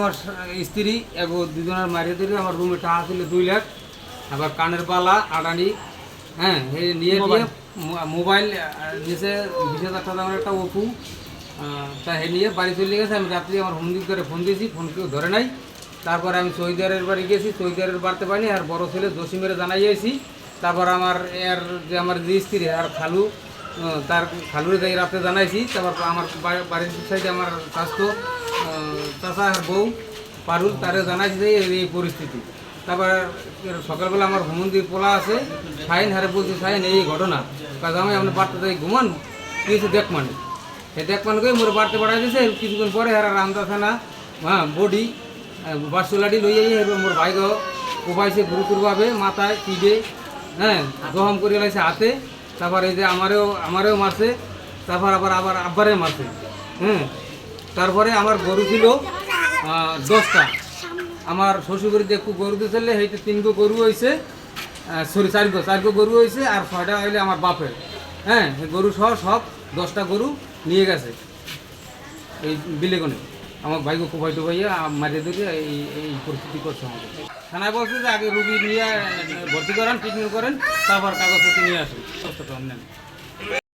আমার স্ত্রী এবং দুজনের মারিয়ে দিলে আমার রুমে টাকা ছিল দুই লাখ আবার কানের পালা আড়ানি হ্যাঁ নিয়ে নিয়ে মোবাইল নিচে বিশ হাজার টাকা দামের একটা ওপু তা হে নিয়ে বাড়ি চলে গেছে। আমি রাত্রি আমার দিক করে ফোন দিয়েছি ফোন কেউ ধরে নাই। তারপরে আমি চৌদিয়ারের বাড়ি গেছি চৌদিয়ারের বাড়তে পারিনি আর বড় ছেলে জসিমের জানাইয়েছি তারপর আমার এর যে আমার যে স্ত্রী আর খালু তার খালুরে যাই রাতে জানাইছি। তারপর আমার বাড়ির সাইডে আমার স্বাস্থ্য চাষা বউ পারুল তারে জানাইছি যে এই- পরিস্থিতি তারপর সকালবেলা আমার হুমন্দির পোলা আছে সাইন হারে বলছি সাইন এই ঘটনা। কাজ আমি আপনি বাড়তে ঘুমান কিছু দেখ মানে সে দেখ মানে কই মোর বাড়তে পাঠাই দিয়েছে কিছুক্ষণ পরে হারা রামদা থানা হ্যাঁ বডি বাসুলাডি লই যাই এবার মোর ভাই গো কোপাইছে গুরুতরভাবে মাথায় পিঠে হ্যাঁ গহম করে লাইছে হাতে। তারপর এই যে আমারও আমারও মারছে তারপর আবার আবার আব্বারে মারছে হুম। তারপরে আমার গরু ছিল দশটা। আমার শ্বশুরবাড়িতে একটু গরু দিয়েছিলে সেইটা তিনগো গরু হয়েছে সরি চারগো চারগো গরু হয়েছে আর ছয়টা হইলে আমার বাপের। হ্যাঁ গরু সহ সব দশটা গরু নিয়ে গেছে এই বিলেগনে। আমার ভাইকে কোপাই টোপাইয়া মাঝে দিকে এই এই পরিস্থিতি করছে আমাদের। থানায় বলছে যে আগে রুগী নিয়ে ভর্তি করেন ট্রিটমেন্ট করেন, তারপর কাগজপত্র নিয়ে আসুন। কষ্টটা নেন।